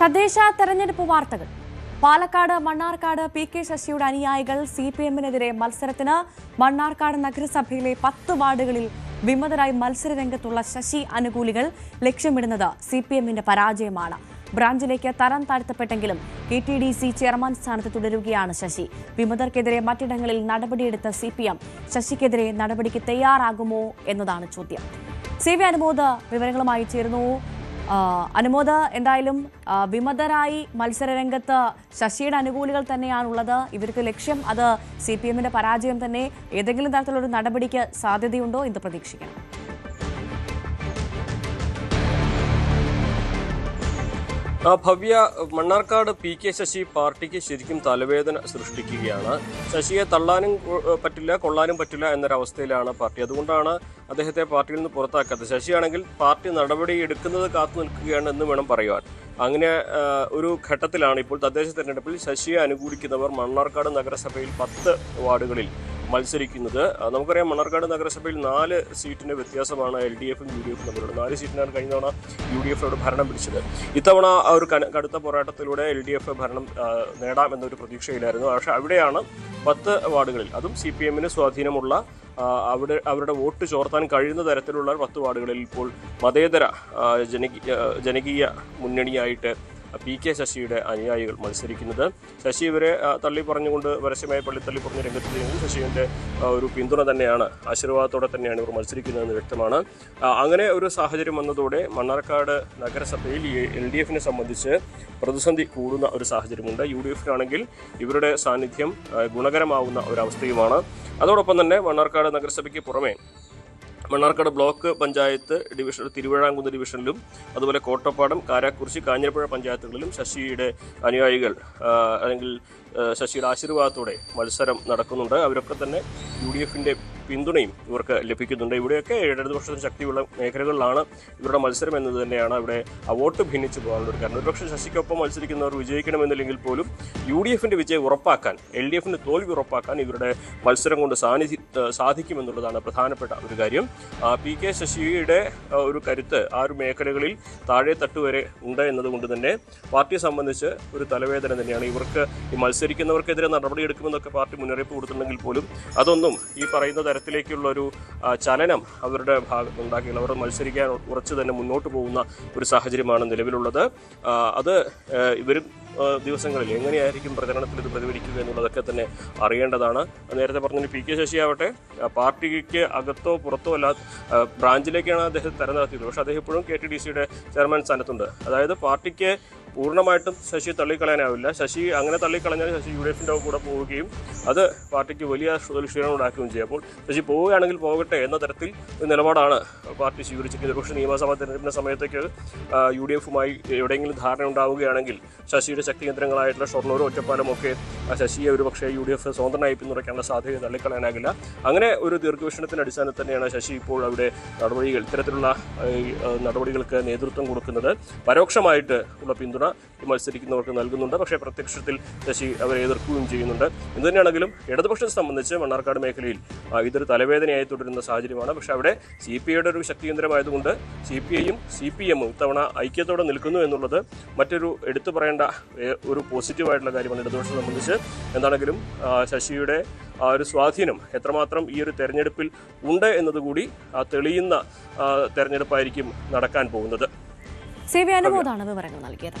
തദ്ദേശ തെരഞ്ഞെടുപ്പ് വാർത്തകൾ. പാലക്കാട് മണ്ണാർക്കാട് പി കെ ശശിയുടെ അനുയായികൾ സി പി എമ്മിനെതിരെ മത്സരത്തിന് മണ്ണാർക്കാട് നഗരസഭയിലെ പത്ത് വാർഡുകളിൽ വിമതരായി മത്സര രംഗത്തുള്ള ശശി അനുകൂലികൾ ലക്ഷ്യമിടുന്നത് സി പി എമ്മിന്റെ പരാജയമാണ്. ബ്രാഞ്ചിലേക്ക് തരം താഴ്ത്തപ്പെട്ടെങ്കിലും K T D C chairman സ്ഥാനത്ത് തുടരുകയാണ് ശശി. വിമതർക്കെതിരെ മറ്റിടങ്ങളിൽ നടപടിയെടുത്ത സി പി എം ശശിക്കെതിരെ നടപടിക്ക് തയ്യാറാകുമോ എന്നതാണ് ചോദ്യം. സി വി അനുമോദ് വിവരങ്ങളുമായി ചേരുന്നു. അനുമോദ് എന്തായാലും വിമതരായി മത്സരരംഗത്ത് ശശിയുടെ അനുകൂലികൾ തന്നെയാണുള്ളത്. ഇവർക്ക് ലക്ഷ്യം അത് സി പി പരാജയം തന്നെ ഏതെങ്കിലും തരത്തിലുള്ള ഒരു നടപടിക്ക് സാധ്യതയുണ്ടോ എന്ന് പ്രതീക്ഷിക്കണം. ഭവ്യ മണ്ണാർക്കാട് പി കെ ശശി പാർട്ടിക്ക് ശരിക്കും തലവേദന സൃഷ്ടിക്കുകയാണ്. ശശിയെ തള്ളാനും പറ്റില്ല കൊള്ളാനും പറ്റില്ല എന്നൊരവസ്ഥയിലാണ് പാർട്ടി. അതുകൊണ്ടാണ് അദ്ദേഹത്തെ പാർട്ടിയിൽ നിന്ന് പുറത്താക്കാത്തത്. ശശിയാണെങ്കിൽ പാർട്ടി നടപടി എടുക്കുന്നത് കാത്തു നിൽക്കുകയാണ് എന്ന് വേണം പറയുവാൻ. അങ്ങനെ ഒരു ഘട്ടത്തിലാണ് ഇപ്പോൾ തദ്ദേശ തെരഞ്ഞെടുപ്പിൽ ശശിയെ അനുകൂലിക്കുന്നവർ മണ്ണാർക്കാട് നഗരസഭയിൽ പത്ത് വാർഡുകളിൽ മത്സരിക്കുന്നത്. നമുക്കറിയാം മണർക്കാട് നഗരസഭയിൽ നാല് സീറ്റിന്റെ വ്യത്യാസമാണ് എൽ ഡി എഫും യു ഡി എഫും തമ്മിലുള്ളത്. നാല് സീറ്റിനാണ് കഴിഞ്ഞ തവണ യു ഡി എഫ് ഭരണം പിടിച്ചത്. ഇത്തവണ ആ ഒരു കടുത്ത പോരാട്ടത്തിലൂടെ എൽ ഡി എഫ് ഭരണം നേടാം എന്നൊരു പ്രതീക്ഷയിലായിരുന്നു. പക്ഷേ അവിടെയാണ് പത്ത് വാർഡുകളിൽ അതും സി പി എമ്മിന് സ്വാധീനമുള്ള അവിടെ അവരുടെ വോട്ട് ചോർത്താൻ കഴിയുന്ന തരത്തിലുള്ള പത്ത് വാർഡുകളിൽ ഇപ്പോൾ മതേതര ജനകീയ ജനകീയ മുന്നണിയായിട്ട് പി കെ ശശിയുടെ അനുയായികൾ മത്സരിക്കുന്നത്. ശശി ഇവരെ തള്ളി പറഞ്ഞുകൊണ്ട് പരസ്യമായി പള്ളി തള്ളി പറഞ്ഞ രംഗത്തെങ്കിലും ശശിയുടെ ഒരു പിന്തുണ തന്നെയാണ് ആശീർവാദത്തോടെ തന്നെയാണ് ഇവർ മത്സരിക്കുന്നതെന്ന് വ്യക്തമാണ്. അങ്ങനെ ഒരു സാഹചര്യം വന്നതോടെ മണ്ണാർക്കാട് നഗരസഭയിൽ എൽ ഡി എഫിനെ സംബന്ധിച്ച് പ്രതിസന്ധി കൂടുന്ന ഒരു സാഹചര്യമുണ്ട്. യു ഡി എഫിനാണെങ്കിൽ ഇവരുടെ സാന്നിധ്യം ഗുണകരമാവുന്ന ഒരവസ്ഥയുമാണ്. അതോടൊപ്പം തന്നെ മണ്ണാർക്കാട് നഗരസഭയ്ക്ക് പുറമെ മണ്ണാർക്കാട് ബ്ലോക്ക് പഞ്ചായത്ത് ഡിവിഷൻ തിരുവിഴാംകുന്ന് ഡിവിഷനിലും അതുപോലെ കോട്ടപ്പാടം കാരാക്കുറിശി കാഞ്ഞിരപ്പുഴ പഞ്ചായത്തുകളിലും ശശിയുടെ അനുയായികൾ അല്ലെങ്കിൽ ശശിയുടെ ആശീർവാദത്തോടെ മത്സരം നടക്കുന്നുണ്ട്. അവരൊക്കെ തന്നെ യു ഡി എഫിന്റെ പിന്തുണയും ഇവർക്ക് ലഭിക്കുന്നുണ്ട്. ഇവിടെയൊക്കെ ഇടതുപക്ഷത്തിന് ശക്തിയുള്ള മേഖലകളിലാണ് ഇവരുടെ മത്സരം എന്നത് തന്നെയാണ് അവിടെ വോട്ട് ഭിന്നിച്ചു പോകാനുള്ള ഒരു കാരണം. ഒരുപക്ഷെ ശശിക്കൊപ്പം മത്സരിക്കുന്നവർ വിജയിക്കണമെന്നില്ലെങ്കിൽ പോലും യു ഡി എഫിന്റെ വിജയം ഉറപ്പാക്കാൻ എൽ ഡി എഫിന്റെ തോൽവി ഉറപ്പാക്കാൻ ഇവരുടെ മത്സരം കൊണ്ട് സാന്നിധി ഏഹ് സാധിക്കുമെന്നുള്ളതാണ് പ്രധാനപ്പെട്ട ഒരു കാര്യം. പി കെ ശശിയുടെ ഒരു കരുത്ത് ആ ഒരു മേഖലകളിൽ താഴെ തട്ടുവരെ ഉണ്ട് എന്നതുകൊണ്ട് തന്നെ പാർട്ടിയെ സംബന്ധിച്ച് ഒരു തലവേദന തന്നെയാണ്. ഇവർക്ക് ഈ മത്സരിക്കുന്നവർക്കെതിരെ നടപടിയെടുക്കുമെന്നൊക്കെ പാർട്ടി മുന്നറിയിപ്പ് കൊടുത്തിട്ടുണ്ടെങ്കിൽ പോലും അതൊന്നും ഈ പറയുന്ന തരത്തിലേക്കുള്ള ഒരു ചലനം അവരുടെ ഭാഗത്ത് ഉണ്ടാക്കിയില്ല അവർ മത്സരിക്കാൻ ഉറച്ചു തന്നെ മുന്നോട്ട് പോകുന്ന ഒരു സാഹചര്യമാണ് നിലവിലുള്ളത്. അത് ഇവരും ദിവസങ്ങളിൽ എങ്ങനെയായിരിക്കും പ്രചരണത്തിൽ ഇത് പ്രതിഫലിക്കുക എന്നുള്ളതൊക്കെ തന്നെ അറിയേണ്ടതാണ്. നേരത്തെ പറഞ്ഞ പി കെ ശശി ആവട്ടെ പാർട്ടിക്ക് അകത്തോ പുറത്തോ അല്ലാത്ത ബ്രാഞ്ചിലേക്കാണ് അദ്ദേഹം തരം നടത്തിയത് പക്ഷേ അദ്ദേഹം ഇപ്പോഴും കെ ടി ഡി സിയുടെ ചെയർമാൻ സ്ഥാനത്തുണ്ട്. അതായത് പാർട്ടിക്ക് പൂർണമായിട്ടും ശശി തള്ളിക്കളയാനാവില്ല. ശശി അങ്ങനെ തള്ളിക്കളഞ്ഞാൽ ശശി യു ഡി എഫിന്റെ കൂടെ പോവുകയും അത് പാർട്ടിക്ക് വലിയ ക്ഷീണം ഉണ്ടാക്കുകയും ചെയ്യും. അപ്പോൾ ശശി പോവുകയാണെങ്കിൽ പോകട്ടെ എന്ന തരത്തിൽ നിലപാടാണ് പാർട്ടി സ്വീകരിച്ചിരിക്കുന്നത്. പക്ഷേ നിയമസഭാ തെരഞ്ഞെടുപ്പിന്റെ സമയത്തേക്ക് യു ഡി എഫുമായി എവിടെയെങ്കിലും ധാരണ ഉണ്ടാവുകയാണെങ്കിൽ ശശിയുടെ ശക്തി കേന്ദ്രങ്ങളായിട്ടുള്ള ഷൊർണൂരും ഒറ്റപ്പാലം ഒക്കെ ആ ശശിയെ ഒരു പക്ഷേ യു ഡി എഫ് സ്വതന്ത്രനായി പിന്തുണയ്ക്കാനുള്ള സാധ്യത തള്ളിക്കളയാനാകില്ല. അങ്ങനെ ഒരു ദീർഘവീക്ഷണത്തിന്റെ അടിസ്ഥാനത്തിൽ തന്നെയാണ് ശശി ഇപ്പോൾ അവിടെ നടപടികൾ ഇത്തരത്തിലുള്ള നടപടികൾക്ക് നേതൃത്വം കൊടുക്കുന്നത്. പരോക്ഷമായിട്ട് ഉള്ള പിന്തുണ ഈ മത്സരിക്കുന്നവർക്ക് നൽകുന്നുണ്ട്. പക്ഷേ പ്രത്യക്ഷത്തിൽ ശശി അവരെ എതിർക്കുകയും ചെയ്യുന്നുണ്ട്. എന്തുതന്നെയാണെങ്കിലും ഇടതുപക്ഷത്തെ സംബന്ധിച്ച് മണ്ണാർക്കാട് മേഖലയിൽ ഇതൊരു തലവേദനയായി തുടരുന്ന സാഹചര്യമാണ്. പക്ഷേ അവിടെ സി പി ഐയുടെ ഒരു ശക്തി കേന്ദ്രമായതുകൊണ്ട് സി പി ഐയും സി പി എമ്മും ഇത്തവണ ഐക്യത്തോടെ നിൽക്കുന്നു എന്നുള്ളത് മറ്റൊരു എടുത്തു പറയേണ്ട ഒരു പോസിറ്റീവായിട്ടുള്ള കാര്യമാണ് ഇടതുപക്ഷത്തെ സംബന്ധിച്ച്. എന്താണെങ്കിലും ശശിയുടെ ആ ഒരു സ്വാധീനം എത്രമാത്രം ഈ ഒരു തെരഞ്ഞെടുപ്പിൽ ഉണ്ട് എന്നതുകൂടി തെളിയുന്ന തെരഞ്ഞെടുപ്പായിരിക്കും നടക്കാൻ പോകുന്നത്. സി വി അനുമോദാണ് വിവരങ്ങൾ നൽകിയത്.